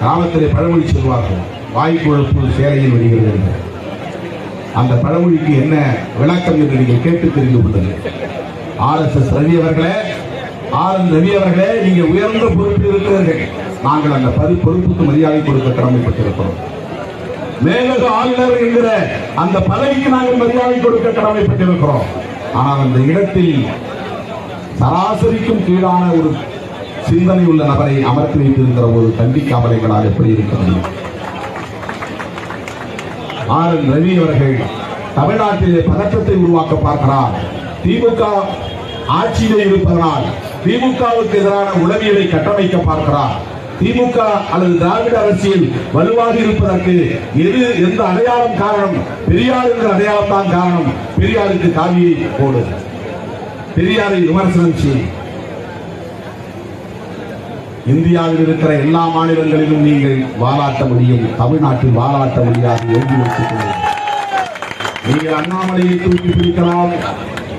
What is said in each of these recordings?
கிராமத்திலே பழமொழி சொல்வார்கள். வாய்க்குழப்பு சேலையில் வருகிறது என்று. அந்த பழமொழிக்கு என்ன விளக்கம் என்று நீங்கள் கேட்டு தெரிந்து கொள்ளுங்கள். ஆர் எஸ் எஸ் ரவி அவர்களே ஆர் என் ரவி அவர்களே நீங்க உயர்ந்த பொறுப்பில் இருக்கிறீர்கள் நாங்கள் அந்த பதி பொறுப்புக்கு மரியாதை கொடுக்க கடமைப்பட்டிருக்கிறோம். மேலக ஆளுநர் என்கிற அந்த பதவிக்கு நாங்கள் மரியாதை கொடுக்க கடமைப்பட்டிருக்கிறோம். ஆனால் அந்த இடத்தில் சராசரிக்கும் கீழான ஒரு சிந்தனை உள்ள நபரை அமர்த்தி வைத்திருக்கிற ஒரு கண்டிக்காமல் எங்களால் எப்படி இருக்க முடியும்? ஆர் என் ரவி அவர்கள் தமிழ்நாட்டிலே பதற்றத்தை உருவாக்க பார்க்கிறார். திமுக ஆட்சியிலே இருப்பதனால் திமுகவுக்கு எதிரான உளவியலை கட்டமைக்க பார்க்கிறார். திமுக அல்லது திராவிட அரசியல் வலுவாக இருப்பதற்கு எது எந்த அடையாளம் காரணம்? பெரியார் என்ற அடையாளம் தான் காரணம். பெரியாருக்கு காவியை போடு. பெரியாரை விமர்சனம் செய்யும் இந்தியாவில் இருக்கிற எல்லா மாநிலங்களிலும் நீங்கள் வாலாட்ட முடியும். தமிழ்நாட்டில் வாலாட்ட முடியாது எழுதி வைத்துக் நீங்கள் அண்ணாமலையை தூக்கி பிடிக்கலாம்.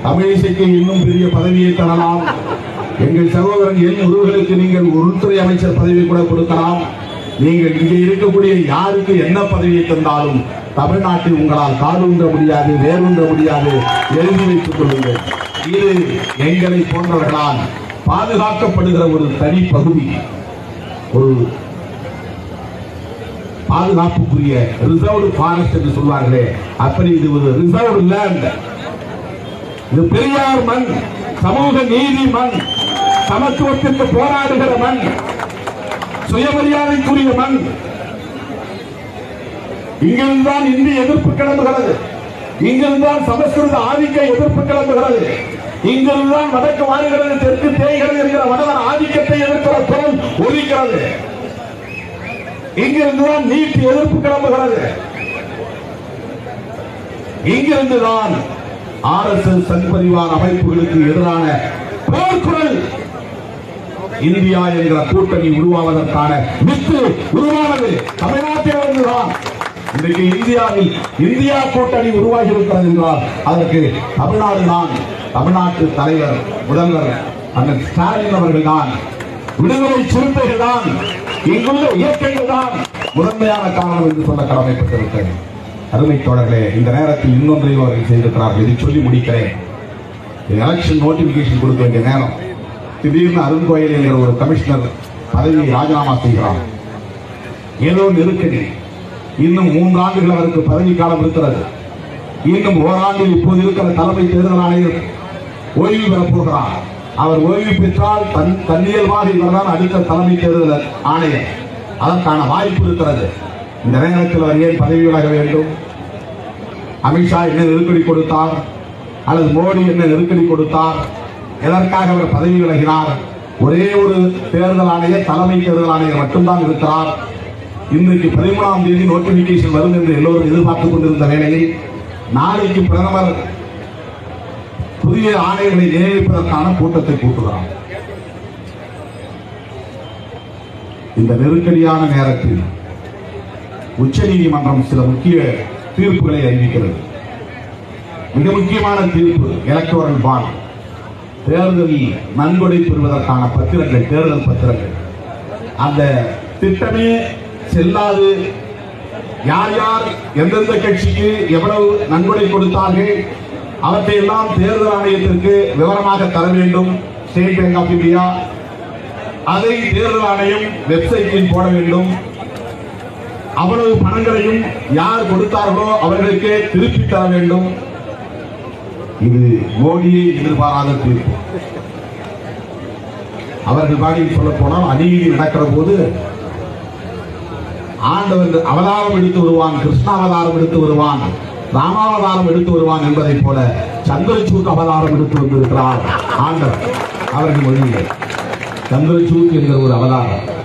தமிழிசைக்கு இன்னும் பெரிய பதவியை தரலாம். எங்கள் சகோதரன் என் முருகனுக்கு நீங்கள் உள்துறை அமைச்சர் பதவி கூட கொடுக்கலாம். நீங்கள் இங்கே இருக்கக்கூடிய யாருக்கு என்ன பதவியை தந்தாலும் தமிழ்நாட்டில் உங்களால் காலூன்ற முடியாது வேரூன்ற முடியாது. எழுதி வைத்துக் கொள்ளுங்கள். இது எங்களை போன்றவர்களால் பாதுகாக்கப்படுகிற ஒரு தனி பகுதி ஒரு பாதுகாப்புக்குரிய ரிசர்வ்டு ஃபாரஸ்ட் என்று சொல்வார்களே அப்படி இது ஒரு ரிசர்வ் லேண்ட் இது பெரியார் மண் சமூக நீதி மண் சமத்துவத்திற்கு போராடுகிற மண் சுயமரியாதைக்குரிய மண். இங்கிருந்தான் இந்தி எதிர்ப்பு கிளம்புகிறது. இங்கிருந்தான் சமஸ்கிருத ஆதிக்க எதிர்ப்பு கிளம்புகிறது. இங்கிருந்துதான் வடக்கு வாழுகிறது தெற்கு தேய்கிறது என்கிற வடவர் ஆதிக்கத்தை எதிர்க்கிற குரல் ஒலிக்கிறது. இங்கிருந்துதான் நீட் எதிர்ப்பு கிளம்புகிறது. இங்கிருந்துதான் ஆர் எஸ் எஸ் சங்பரிவார் அமைப்புகளுக்கு எதிரான போர்க்குரல் இந்தியா என்கிற கூட்டணி உருவாவதற்கான வித்து உருவானது. தமிழ்நாட்டில் இருந்துதான். இன்றைக்கு இந்தியாவில் இந்தியா கூட்டணி உருவாகி இருக்கிறது என்றால் அதற்கு தமிழ்நாடு தான் தமிழ்நாட்டு தலைவர் முதல்வர் அண்ணன் ஸ்டாலின் அவர்கள் தான் விடுதலை சிறுத்தைகள் தான் இங்குள்ள இயற்கைகள் தான் முதன்மையான காரணம் என்று சொல்ல கடமைப்பட்டிருக்கிறது அருமை தோழர்களே இந்த நேரத்தில் இன்னொன்றையும் அவர்கள் செய்திருக்கிறார்கள். இதை சொல்லி முடிக்கிறேன். எலெக்ஷன் நோட்டிபிகேஷன் கொடுக்க வேண்டிய நேரம். திடீர்னு அருண்கோயில் என்கிற ஒரு கமிஷனர் பதவியை ராஜினாமா செய்கிறார். ஏதோ நெருக்கடி. இன்னும் மூன்று ஆண்டுகள் அவருக்கு பதவி காலம் இருக்கிறது. இன்னும் ஓராண்டில் இப்போது இருக்கிற தலைமை தேர்தல் ஆணையர் ஓய்வு பெறப் போகிறார். அவர் ஓய்வு பெற்றால் தன் தன்னியல்வாக இவர்தான் அடுத்த தலைமை தேர்தல் ஆணையர். அதற்கான வாய்ப்பு இருக்கிறது. இந்த நேரத்தில் அவர் ஏன் பதவி விலக வேண்டும்? அமித்ஷா என்ன நெருக்கடி கொடுத்தார்? அல்லது மோடி என்ன நெருக்கடி கொடுத்தார்? எதற்காக அவர் பதவி விலகினார்? ஒரே ஒரு தேர்தல் ஆணையர் தலைமை தேர்தல் ஆணையர் மட்டும்தான் இருக்கிறார். இன்றைக்கு பதிமூணாம் தேதி நோட்டிபிகேஷன் வரும் என்று எல்லோரும் எதிர்பார்த்துக் கொண்டிருந்த வேளையில் நாளைக்கு பிரதமர் புதிய ஆணைகளை நியமிப்பதற்கான கூட்டத்தை கூட்டுகிறார் இந்த நெருக்கடியான நேரத்தில் உச்ச நீதிமன்றம் சில முக்கிய தீர்ப்புகளை அறிவிக்கிறது. மிக முக்கியமான தீர்ப்பு எலக்டோரல் பாண்ட். தேர்தலில் நன்கொடை பெறுவதற்கான பத்திரங்கள் தேர்தல் பத்திரங்கள். அந்த திட்டமே செல்லாது. யார் யார் எந்தெந்த கட்சிக்கு எவ்வளவு நன்கொடை கொடுத்தார்கள் அவற்றையெல்லாம் தேர்தல் ஆணையத்திற்கு விவரமாக தர வேண்டும். ஸ்டேட் பேங்க் ஆஃப் இந்தியா அதை தேர்தல் ஆணையம் வெப்சைட்டில் போட வேண்டும். அவ்வளவு பணங்களையும் யார் கொடுத்தார்களோ அவர்களுக்கே திருப்பி தர வேண்டும். இது மோடியை எதிர்பாராத தீர்ப்பு. அவர்கள் பாணியில் சொல்ல போனால் அநீதி நடக்கிற போது ஆண்டவர்கள் அவதாரம் எடுத்து வருவான் கிருஷ்ணாவதாரம் எடுத்து வருவான். ராமாவதாரம் எடுத்து வருவான் என்பதைப் போல சந்திரசூட் அவதாரம் எடுத்து வந்திருக்கிறார். ஆண்டவர் அவர்கள் மொழியில். சந்திரசூட் என்கிற ஒரு அவதாரம்.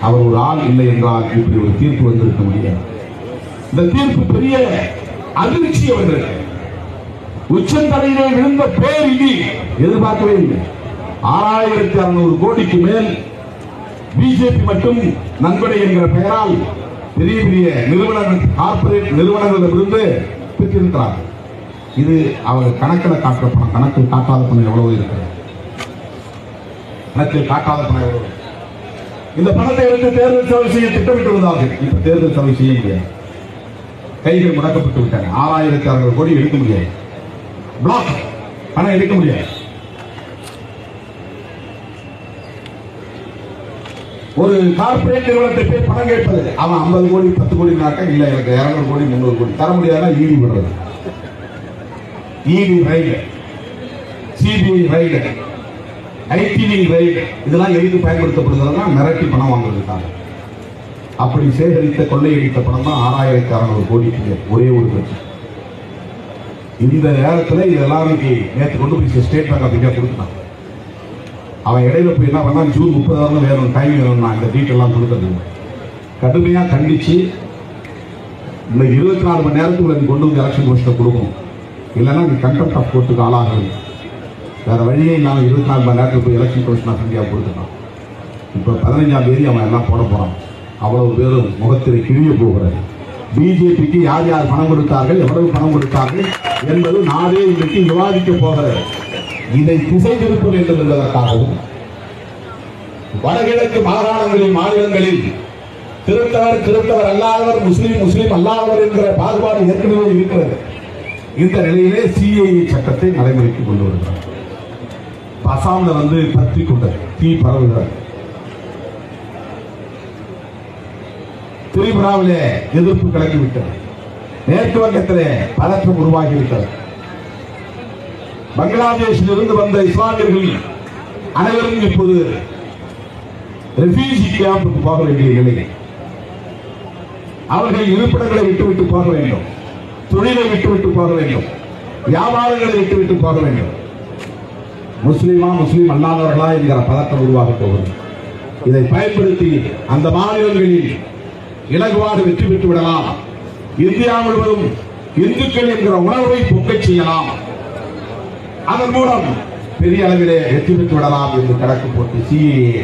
அவர் ஒரு ஆள் இல்லை என்றால் இப்படி ஒரு தீர்ப்பு வந்திருக்க முடியாது. இந்த தீர்ப்பு பெரிய அதிர்ச்சி அவர்களுக்கு. உச்சந்தலையிலே விழுந்த பேரிடி எதிர்பார்க்கவே இல்லை. ஆறாயிரத்தி அறுநூறு கோடிக்கு மேல் பிஜேபி மட்டும் நன்கொடை என்கிற பெயரால் பெரிய பெரிய நிறுவனங்கள் கார்ப்பரேட் நிறுவனங்களிலிருந்து பெற்றிருக்கிறார்கள். இது அவர் கணக்கில் காட்டுற பணம் கணக்கில் காட்டாத பணம் எவ்வளவு இருக்கிறது? கணக்கில் காட்டாத பணம் எவ்வளவு இந்த பணத்தை எடுத்து தேர்தல் செலவு செய்ய திட்டமிட்டுள்ளதாக இப்ப தேர்தல் செலவு செய்ய முடியாது. கைகள் முடக்கப்பட்டு விட்டாங்க ஆறாயிரத்தி அறுநூறு கோடி எடுக்க முடியாது. பிளாக் பணம் எடுக்க முடியாது. ஒரு கார்ப்பரேட் நிறுவனத்தை போய் பணம் கேட்பது அவன் ஐம்பது கோடி பத்து கோடி நாட்டா இல்ல எனக்கு இருநூறு கோடி முந்நூறு கோடி. தர முடியாதுன்னா ஈடி விடுறது. ஈடி ரைடு சிபிஐ ரைடு ஐடிவி ரைடு இதெல்லாம் எதுக்கு பயன்படுத்தப்படுதுன்னா மிரட்டி பணம் வாங்குறதுக்காக. அப்படி சேகரித்த கொள்ளையடித்த பணம் தான் ஆறாயிரத்தி அறுநூறு கோடிக்கு ஒரே ஒரு பிரச்சனை. இந்த நேரத்தில் இதெல்லாம் இன்னைக்கு நேற்று கொண்டு போய் ஸ்டேட் பேங்க் ஆஃப் இந்தியா கொடுத்துட்டான் அவன் இடையில போய் என்ன பண்ணா ஜூன் முப்பதாவது வேணும் டைம் வேணும்னா அந்த இந்த டீட்டெயில் எல்லாம் கொடுத்தது கடுமையா கண்டிச்சு. இந்த இருபத்தி நாலு மணி நேரத்துக்குள்ள நீ கொண்டு வந்து எலெக்ஷன் கமிஷனை கொடுக்கணும். இல்லைன்னா நீ கண்டெம்ட் ஆஃப் கோர்ட்டுக்கு ஆளாகணும் வேறு வழியே இல்லாமல் இருபத்தி நாலு மணி நேரத்துக்கு போய் எலெக்ஷன் கமிஷன் ஆஃப் இந்தியா கொடுத்துட்டான். இப்போ பதினஞ்சாம் தேதி அவன் எல்லாம் போட போகிறான் அவ்வளவு பேரும் முகத்திரை கிழிய போகிறது. பிஜேபிக்கு யார் யார் பணம் கொடுத்தார்கள் எவ்வளவு பணம் கொடுத்தார்கள் என்பது நாடே இன்றைக்கு விவாதிக்க போகிறது. இதை திசை திருப்ப வேண்டும் என்பதற்காகவும் வடகிழக்கு மாகாணங்களில் மாநிலங்களில் திருத்தவர் திருத்தவர் அல்லாதவர் முஸ்லீம் முஸ்லீம் அல்லாதவர் என்கிற பாகுபாடு ஏற்கனவே இருக்கிறது. இந்த நிலையிலே சிஐஏ சட்டத்தை நடைமுறைக்கு கொண்டு வருகிறார். அசாம்ல வந்து பற்றி கொண்டது தீ பரவுகிறது திரிபுராவிலே எதிர்ப்பு கிளம்பிவிட்டது. மேற்கு வங்கத்திலே பதற்றம் உருவாகிவிட்டது. பங்களாதேஷில் இருந்து வந்த இஸ்லாமியர்கள் அனைவரும் இப்போது ரெஃப்யூஜி கேம்புக்கு போக வேண்டிய நிலை அவர்கள் இருப்பிடங்களை விட்டுவிட்டு போக வேண்டும். தொழிலை விட்டுவிட்டு போக வேண்டும். வியாபாரங்களை விட்டுவிட்டு போக வேண்டும். முஸ்லீமா முஸ்லீம் அல்லாதவர்களா என்கிற பதட்டம் உருவாக போகிறது. இதை பயன்படுத்தி அந்த மாநிலங்களில் இலகுவாக வெற்றி பெற்று விடலாம் இந்தியா முழுவதும் இந்துக்கள் என்கிற உணர்வை பொங்கச் செய்யலாம். அதன் மூலம் பெரிய அளவிலே வெற்றி பெற்று விடலாம் என்று கணக்கு போட்டு சிஏஏ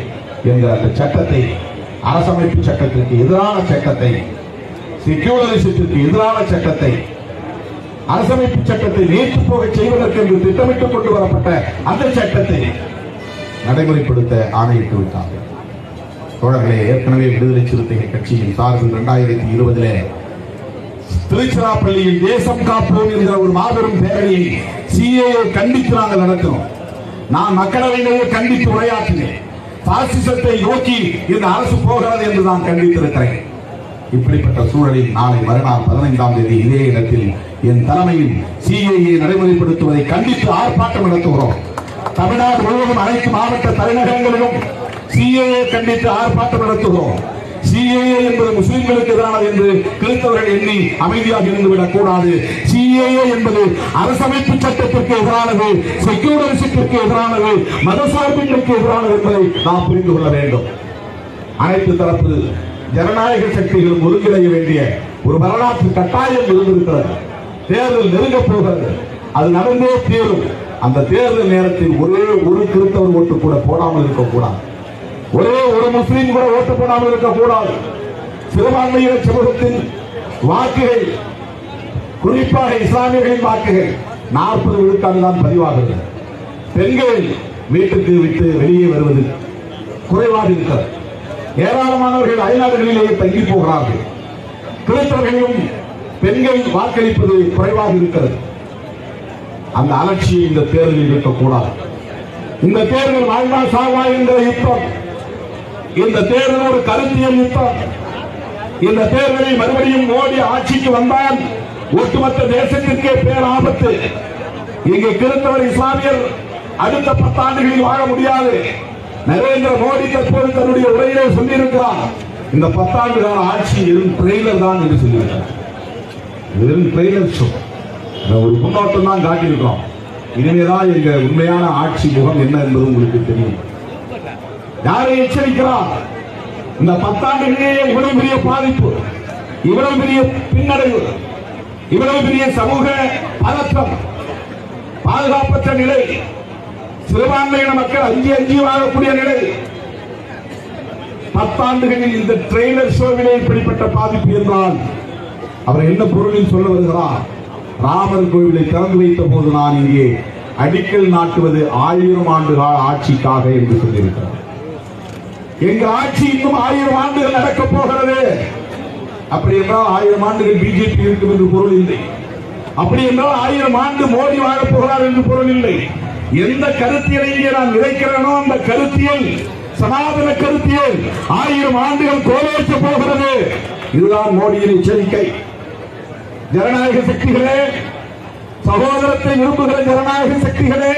என்கிற அந்த சட்டத்தை அரசமைப்பு சட்டத்திற்கு எதிரான சட்டத்தை செக்யூலரிசத்திற்கு எதிரான சட்டத்தை அரசமைப்பு சட்டத்தை நேற்று போக செய்வதற்கு என்று திட்டமிட்டு கொண்டு வரப்பட்ட அந்த சட்டத்தை நடைமுறைப்படுத்த ஆணையிட்டு விட்டார்கள். தோழர்களே ஏற்கனவே விடுதலை சிறுத்தைகள் கட்சியின் சார்பில் இரண்டாயிரத்தி இருபதிலே திருச்சிராப்பள்ளியில் தேசம் காப்போம் என்கிற ஒரு மாபெரும் பேரணியை சிஏஏ கண்டித்து நாங்கள் நடத்தினோம். நான் மக்களவையிலேயே கண்டித்து உரையாற்றினேன். பாசிசத்தை நோக்கி இந்த அரசு போகிறது என்று நான் கண்டித்திருக்கிறேன். இப்படிப்பட்ட சூழலில் நாளை மறுநாள் பதினைந்தாம் தேதி இதே இடத்தில் என் தலைமையில் சிஏஏ நடைமுறைப்படுத்துவதை கண்டித்து ஆர்ப்பாட்டம் நடத்துகிறோம். தமிழ்நாடு முழுவதும் அனைத்து மாவட்ட தலைநகரங்களிலும் சிஏஏ கண்டித்து ஆர்ப்பாட்டம் நடத்துகிறோம். சிஏஏ என்பது முஸ்லிம்களுக்கு எதிரானது என்று கிறிஸ்தவர்கள் எண்ணி அமைதியாக இருந்துவிடக் கூடாது சிஏஏ என்பது அரசமைப்பு சட்டத்திற்கு எதிரானது செக்யூலரிசத்திற்கு எதிரானது மதசார்பின்மைக்கு எதிரானது என்பதை நாம் புரிந்து கொள்ள வேண்டும். அனைத்து தரப்பு ஜனநாயக சக்திகளும் ஒருங்கிணைய வேண்டிய ஒரு வரலாற்று கட்டாயம் இருந்திருக்கிறது. தேர்தல் நெருங்கப் போகிறது. அது நடந்தே தீரும். அந்த தேர்தல் நேரத்தில் ஒரே ஒரு கிறிஸ்தவர் ஓட்டு கூட போடாமல் இருக்கக்கூடாது. ஒரே ஒரு முஸ்லீம் கூட ஓட்டு போடாமல் இருக்கக்கூடாது. சிறுபான்மையினர் சமூகத்தின் வாக்குகள் குறிப்பாக இஸ்லாமியர்களின் வாக்குகள் நாற்பது விழுக்காடு தான் பதிவாகிறது. பெண்கள் வீட்டுக்கு விட்டு வெளியே வருவது குறைவாக இருக்கிறது. ஏராளமானவர்கள் அயல்நாடுகளிலேயே தங்கி போகிறார்கள். கிறிஸ்தவர்களும் பெண்கள் வாக்களிப்பது குறைவாக இருக்கிறது. அந்த அலட்சியம் இந்த தேர்தலில் இருக்கக்கூடாது. இந்த தேர்தல் வாழ்வா சாவா என்ற யுத்தம் இந்த தேர்தல் ஒரு கருத்தியல் யுத்தம். இந்த தேர்தலில் மறுபடியும் மோடி ஆட்சிக்கு வந்தால் ஒட்டுமொத்த தேசத்திற்கே பேராபத்து இங்கு கிறிஸ்தவர் இஸ்லாமியர் அடுத்த பத்தாண்டுகளில் வாழ முடியாது. நரேந்திர மோடி தற்போது தன்னுடைய உரையிலே சொல்லியிருக்கிறார். இந்த பத்தாண்டு கால ஆட்சி வெறும் ட்ரெய்லர் தான் என்று சொல்லியிருக்கிறார். வெறும் ட்ரெய்லர் ஷோ ஒரு முன்னோட்டம் தான் காட்டியிருக்கிறோம். இனிமேதான் எங்க உண்மையான ஆட்சி முகம் என்ன என்பது உங்களுக்கு தெரியும். யாரை எச்சரிக்கிறார்? இந்த பத்தாண்டுகளிலேயே இவ்வளவு பெரிய பாதிப்பு இவ்வளவு பெரிய பின்னடைவு இவ்வளவு பெரிய சமூக பதற்றம் பாதுகாப்பற்ற நிலை சிறுபான்மையின மக்கள் அஞ்சு அஞ்சு வாழக்கூடிய நிலை. பத்தாண்டுகளில் இந்த ட்ரெய்லர் ஷோவிலே இப்படிப்பட்ட பாதிப்பு என்றால் அவர் என்ன பொருளில் சொல்ல வருகிறார்? ராமர் கோவிலை திறந்து வைத்த போது நான் இங்கே அடிக்கல் நாட்டுவது ஆயிரம் ஆண்டு கால ஆட்சிக்காக என்று சொல்லியிருக்கிறார். எங்கள் ஆட்சி இன்னும் ஆயிரம் ஆண்டுகள் நடக்க போகிறது. அப்படி என்றால் ஆயிரம் ஆண்டுகள் பிஜேபி இருக்கும் என்று பொருள் இல்லை. அப்படி என்றால் ஆயிரம் ஆண்டு மோடி வாழப் போகிறார் என்று பொருள் இல்லை. எந்த கருத்தியலை இங்கே நான் விதைக்கிறேனோ அந்த கருத்தியல் சனாதன கருத்தியல் ஆயிரம் ஆண்டுகள் கோலோச்ச போகிறது. இதுதான் மோடியின் எச்சரிக்கை. ஜனநாயக சக்திகளே சகோதரத்தை விரும்புகிற ஜனநாயக சக்திகளே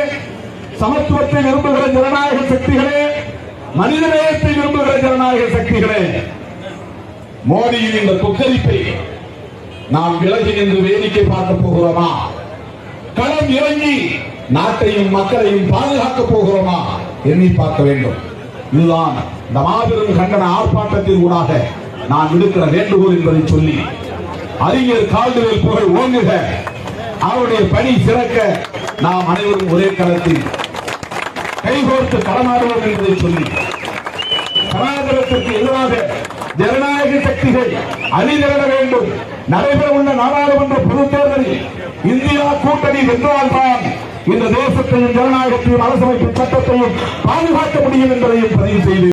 சமத்துவத்தை விரும்புகிற ஜனநாயக சக்திகளே மனிதநேயத்தை விரும்புகிற ஜனநாயக சக்திகளே மோடியின் இந்த கொக்கரிப்பை நாம் விலகி நின்று வேடிக்கை பார்க்க போகிறோமா? களம் இறங்கி நாட்டையும் மக்களையும் பாதுகாக்க போகிறோமா? எண்ணி பார்க்க வேண்டும். இதுதான் இந்த மாபெரும் கண்டன ஆர்ப்பாட்டத்தின் ஊடாக நான் விடுக்கிற வேண்டுகோள் என்பதை சொல்லி அறிஞர் கால்டுவேல் புகழ் ஓங்குக. அவருடைய பணி சிறக்க நாம் அனைவரும் ஒரே களத்தில் கைகோர்த்து களமாடுவோம் என்பதை சொல்லி சனாதனத்திற்கு எதிராக ஜனநாயக சக்திகள் அணிதிரள வேண்டும். நடைபெற உள்ள நாடாளுமன்ற பொதுத் தேர்தலில் இந்தியா கூட்டணி வென்றால்தான் இந்த தேசத்தையும் ஜனநாயகத்தையும் அரசமைப்பு சட்டத்தையும் பாதுகாக்க முடியும் என்பதையும் பதிவு செய்து